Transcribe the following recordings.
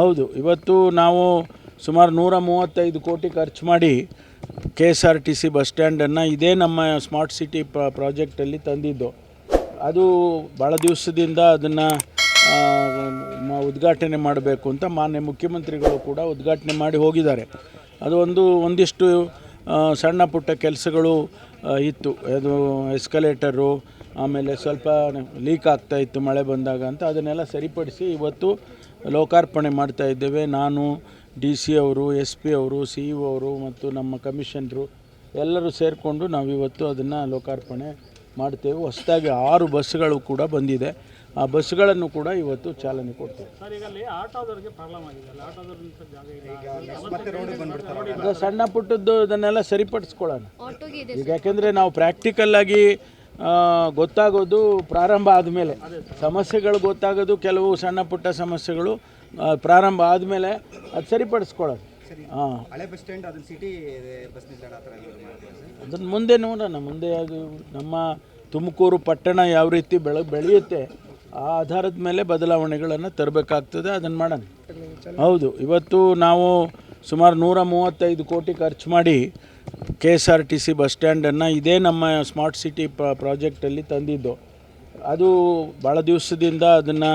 ಹೌದು, ಇವತ್ತು ನಾವು ಸುಮಾರು ನೂರ ಮೂವತ್ತೈದು ಕೋಟಿ ಖರ್ಚು ಮಾಡಿ K S R T C bus ಸ್ಟ್ಯಾಂಡನ್ನು ಇದೇ ನಮ್ಮ ಸ್ಮಾರ್ಟ್ ಸಿಟಿ ಪ್ರ ಪ್ರಾಜೆಕ್ಟಲ್ಲಿ ತಂದಿದ್ದು. ಅದು ಭಾಳ ದಿವಸದಿಂದ ಅದನ್ನು ಉದ್ಘಾಟನೆ ಮಾಡಬೇಕು ಅಂತ ಮಾನ್ಯ ಮುಖ್ಯಮಂತ್ರಿಗಳು ಕೂಡ ಉದ್ಘಾಟನೆ ಮಾಡಿ ಹೋಗಿದ್ದಾರೆ. ಅದು ಒಂದು, ಒಂದಿಷ್ಟು ಸಣ್ಣ ಪುಟ್ಟ ಕೆಲಸಗಳು ಇತ್ತು. ಅದು ಎಸ್ಕಲೇಟರು ಆಮೇಲೆ ಸ್ವಲ್ಪ ಲೀಕ್ ಆಗ್ತಾ ಇತ್ತು ಮಳೆ ಬಂದಾಗ ಅಂತ. ಅದನ್ನೆಲ್ಲ ಸರಿಪಡಿಸಿ ಇವತ್ತು ಲೋಕಾರ್ಪಣೆ ಮಾಡ್ತಾ ಇದ್ದೇವೆ. ನಾನು ಡಿ ಸಿ ಅವರು ಎಸ್ ಪಿ ಅವರು ಸಿ ಇ ಅವರು ಮತ್ತು ನಮ್ಮ ಕಮಿಷನರು ಎಲ್ಲರೂ ಸೇರಿಕೊಂಡು ನಾವಿವತ್ತು ಅದನ್ನು ಲೋಕಾರ್ಪಣೆ ಮಾಡ್ತೇವೆ. ಹೊಸದಾಗಿ ಆರು ಬಸ್ಗಳು ಕೂಡ ಬಂದಿದೆ. ಆ ಬಸ್ಗಳನ್ನು ಕೂಡ ಇವತ್ತು ಚಾಲನೆ ಕೊಡ್ತೇವೆ ಸಣ್ಣ ಪುಟ್ಟದ್ದು ಇದನ್ನೆಲ್ಲ ಸರಿಪಡಿಸ್ಕೊಳ್ಳೋಣ. ಆಟೋಗೆ ಇದೆ ಈಗ ಯಾಕೆಂದರೆ ನಾವು ಪ್ರಾಕ್ಟಿಕಲ್ ಆಗಿ ಗೊತ್ತಾಗೋದು ಪ್ರಾರಂಭ ಆದಮೇಲೆ. ಸಮಸ್ಯೆಗಳು ಗೊತ್ತಾಗೋದು ಕೆಲವು ಸಣ್ಣ ಪುಟ್ಟ ಸಮಸ್ಯೆಗಳು ಪ್ರಾರಂಭ ಆದಮೇಲೆ ಅದು ಸರಿಪಡಿಸ್ಕೊಳ್ಳೋದು ಹಾಂ ಅದನ್ನು ಮುಂದೆ ನೋಡೋಣ. ಮುಂದೆ ಅದು ನಮ್ಮ ತುಮಕೂರು ಪಟ್ಟಣ ಯಾವ ರೀತಿ ಬೆಳ ಬೆಳೆಯುತ್ತೆ ಆ ಆಧಾರದ ಮೇಲೆ ಬದಲಾವಣೆಗಳನ್ನು ತರಬೇಕಾಗ್ತದೆ ಅದನ್ನು ಮಾಡೋಣ. ಹೌದು, ಇವತ್ತು ನಾವು ಸುಮಾರು ನೂರ ಮೂವತ್ತೈದು ಕೋಟಿ ಖರ್ಚು ಮಾಡಿ K S R T C bus ಸ್ಟ್ಯಾಂಡನ್ನು ಇದೇ ನಮ್ಮ ಸ್ಮಾರ್ಟ್ ಸಿಟಿ ಪ್ರ ಪ್ರಾಜೆಕ್ಟಲ್ಲಿ ತಂದಿದ್ದು. ಅದು ಭಾಳ ದಿವಸದಿಂದ ಅದನ್ನು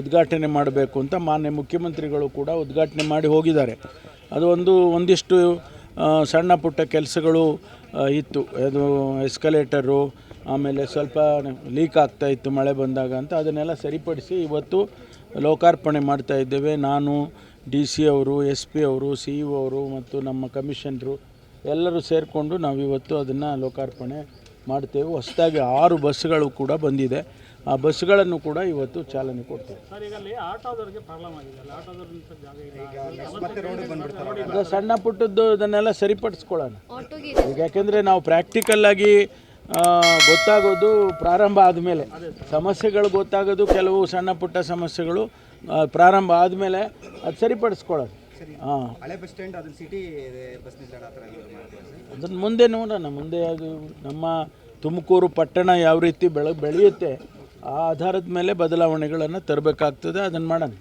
ಉದ್ಘಾಟನೆ ಮಾಡಬೇಕು ಅಂತ ಮಾನ್ಯ ಮುಖ್ಯಮಂತ್ರಿಗಳು ಕೂಡ ಉದ್ಘಾಟನೆ ಮಾಡಿ ಹೋಗಿದ್ದಾರೆ. ಅದು ಒಂದು, ಒಂದಿಷ್ಟು ಸಣ್ಣ ಪುಟ್ಟ ಕೆಲಸಗಳು ಇತ್ತು. ಅದು ಎಸ್ಕಲೇಟರು ಆಮೇಲೆ ಸ್ವಲ್ಪ ಲೀಕ್ ಆಗ್ತಾ ಇತ್ತು ಮಳೆ ಬಂದಾಗ ಅಂತ ಅದನ್ನೆಲ್ಲ ಸರಿಪಡಿಸಿ ಇವತ್ತು ಲೋಕಾರ್ಪಣೆ ಮಾಡ್ತಾ ಇದ್ದೇವೆ. ನಾನು ಡಿ ಸಿ ಅವರು ಎಸ್ ಪಿ ಅವರು ಸಿ ಇ ಅವರು ಮತ್ತು ನಮ್ಮ ಕಮಿಷನರು ಎಲ್ಲರೂ ಸೇರಿಕೊಂಡು ನಾವಿವತ್ತು ಅದನ್ನು ಲೋಕಾರ್ಪಣೆ ಮಾಡ್ತೇವೆ. ಹೊಸದಾಗಿ ಆರು ಬಸ್ಗಳು ಕೂಡ ಬಂದಿದೆ. ಆ ಬಸ್ಗಳನ್ನು ಕೂಡ ಇವತ್ತು ಚಾಲನೆ ಕೊಡ್ತೇವೆ ಸರ್ ಈಗ ಅಲ್ಲಿ ಆಟೋದವ್ರಿಗೆ ಪ್ರಾಬ್ಲಮ್ ಆಗಿದೆ ಅಲ್ಲಿ? ಆಟೋದವ್ರ ಜಾಗ ಇಲ್ಲ. ಮತ್ತೆ ರೋಡ್ ಬಂದ್ಬಿಡ್ತಾರೆ ಈಗ ಸಣ್ಣ ಪುಟ್ಟದ್ದು ಇದನ್ನೆಲ್ಲ ಸರಿಪಡಿಸ್ಕೊಳ್ಳೋಣ. ಆಟೋಗೆ ಈಗ ಯಾಕೆಂದರೆ ನಾವು ಪ್ರಾಕ್ಟಿಕಲ್ ಆಗಿ ಗೊತ್ತಾಗೋದು ಪ್ರಾರಂಭ ಆದಮೇಲೆ. ಸಮಸ್ಯೆಗಳು ಗೊತ್ತಾಗೋದು ಕೆಲವು ಸಣ್ಣ ಪುಟ್ಟ ಸಮಸ್ಯೆಗಳು ಪ್ರಾರಂಭ ಆದಮೇಲೆ ಅದು ಸರಿಪಡಿಸ್ಕೊಳ್ಳೋದು. ಹಾಂ ಅದನ್ನು ಮುಂದೆ ನೋಡೋಣ. ಮುಂದೆ ಅದು ನಮ್ಮ ತುಮಕೂರು ಪಟ್ಟಣ ಯಾವ ರೀತಿ ಬೆಳ ಬೆಳೆಯುತ್ತೆ ಆ ಆಧಾರದ ಮೇಲೆ ಬದಲಾವಣೆಗಳನ್ನು ತರಬೇಕಾಗ್ತದೆ. ಅದನ್ನು ಮಾಡೋಣ.